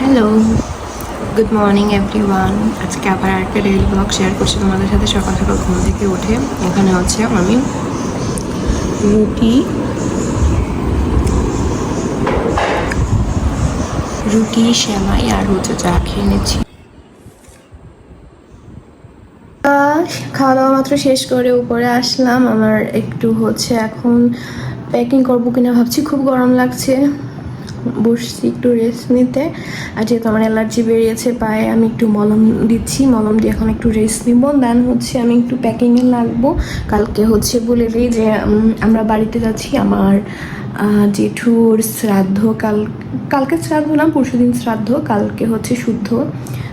Hello good morning everyone আজকে আবার একটা ডেইলি ব্লগ শেয়ার করছি। তোমাদের সাথে সকাল সকাল ঘুম থেকে উঠে এখানে হচ্ছে আমি রুটি রুটি, সেমাই, আর হচ্ছে চা খেয়ে নিচ্ছি। খাওয়া দাওয়া মাত্র শেষ করে উপরে আসলাম। আমার একটু হচ্ছে এখন প্যাকিং করব কিনা ভাবছি। খুব গরম লাগছে। বসছি একটু রেস্ট নিতে। আর যেহেতু আমার অ্যালার্জি বেরিয়েছে, পায়ে আমি একটু মলম দিচ্ছি। মলম দিয়ে এখন একটু রেস্ট নিব। দেন হচ্ছে আমি একটু প্যাকিংয়ে লাগবো। কালকে হচ্ছে বলে দিই যে আমরা বাড়িতে যাচ্ছি আমার জেঠুর শ্রাদ্ধ। কাল, কালকে শ্রাদ্ধ না পরশুদিন শ্রাদ্ধ। কালকে হচ্ছে শুদ্ধ।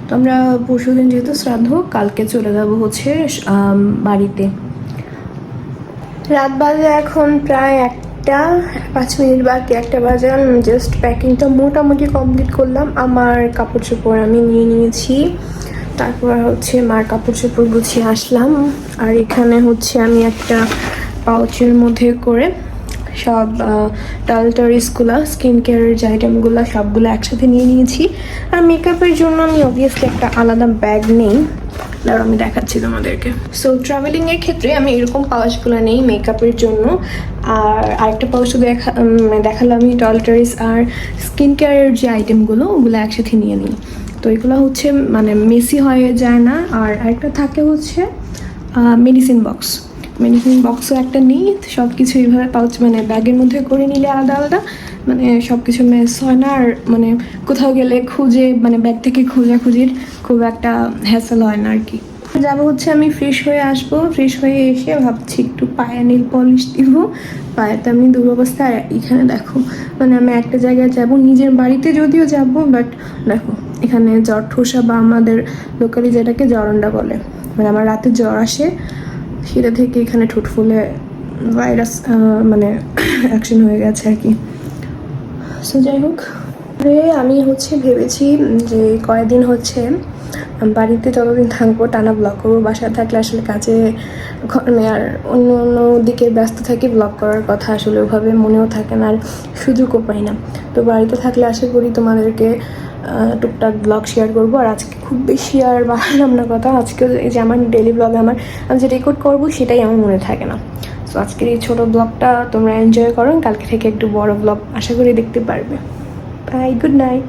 তো আমরা পরশুদিন যেহেতু শ্রাদ্ধ, কালকে চলে যাব হচ্ছে বাড়িতে। রাত বাজে এখন প্রায় একটা, পাঁচ মিনিট বাকি, একটা বাজে আমি জাস্ট প্যাকিংটা মোটামুটি কমপ্লিট করলাম। আমার কাপড় চোপড় আমি নিয়ে নিয়েছি। তারপর হচ্ছে মার কাপড় চোপড় গুছিয়ে আসলাম। আর এখানে হচ্ছে আমি একটা পাউচের মধ্যে করে সব টালটারিসগুলো স্কিন কেয়ারের যে আইটেমগুলো সবগুলো একসাথে নিয়ে নিয়েছি। আর মেকআপের জন্য আমি অবভিয়াসলি একটা আলাদা ব্যাগ নেই। দাঁড়াও আমি দেখাচ্ছি তোমাদেরকে। সো ট্রাভেলিংয়ের ক্ষেত্রে আমি এরকম পাউচগুলো নেই মেকআপের জন্য। আর আরেকটা পাউচ দেখা উম, দেখালাম আমি টয়লেটারিস আর স্কিন কেয়ারের যে আইটেমগুলো ওগুলো একসাথে নিয়ে নিই। তো এগুলো হচ্ছে মানে মেসি হয়ে যায় না। আর আরেকটা থাকে হচ্ছে মেডিসিন বক্স মেডিসিন বক্সও একটা নিই সব কিছু এইভাবে পাউচ মানে ব্যাগের মধ্যে করে নিলে আলাদা আলাদা। মানে সব কিছু মেস হয় না। আর মানে কোথাও গেলে খুঁজে মানে ব্যাগ থেকে খোঁজাখুঁজির খুব একটা হ্যাসেল হয় না আর কি যাব হচ্ছে আমি ফ্রেশ হয়ে আসব। ফ্রেশ হয়ে এসে ভাবছি একটু পায়ে নীল পলিশ দিব। পায়েতে আমি দুরবস্থা। আর এখানে দেখো মানে আমি একটা জায়গায় যাব, নিজের বাড়িতে যদিও যাব বাট দেখো, এখানে জ্বর ঠোসা বা আমাদের লোকালি যেটাকে জ্বরন্ডা বলে। মানে আমার রাতে জ্বর আসে, সেটা থেকে এখানে ঠোঁট ফুলে ভাইরাস মানে অ্যাকশন হয়ে গেছে আর কি সো যাই হোক। আমি হচ্ছে ভেবেছি যে কয়েকদিন হচ্ছে বাড়িতে যতদিন থাকব, টানা ব্লগ করব, বাসায় থাকলে আসলে কাজে মানে আর অন্য অন্য দিকে ব্যস্ত থাকি ব্লগ করার কথা আসলে ওভাবে মনেও থাকে না, আর সুযোগও পাই না। তো বাড়িতে থাকলে আশা করি তোমাদেরকে টুকটাক ব্লগ শেয়ার করব। আর আজকে খুব বেশি আর বাড়ালাম না কথা। আজকে যে আমার ডেলি ব্লগে আমার, আমি যে রেকর্ড করব, সেটাই আমার মনে থাকে না। সো আজকের এই ছোটো ব্লগটা তোমরা এনজয় করো। কালকে থেকে একটু বড় ব্লগ আশা করি দেখতে পারবে। Bye good night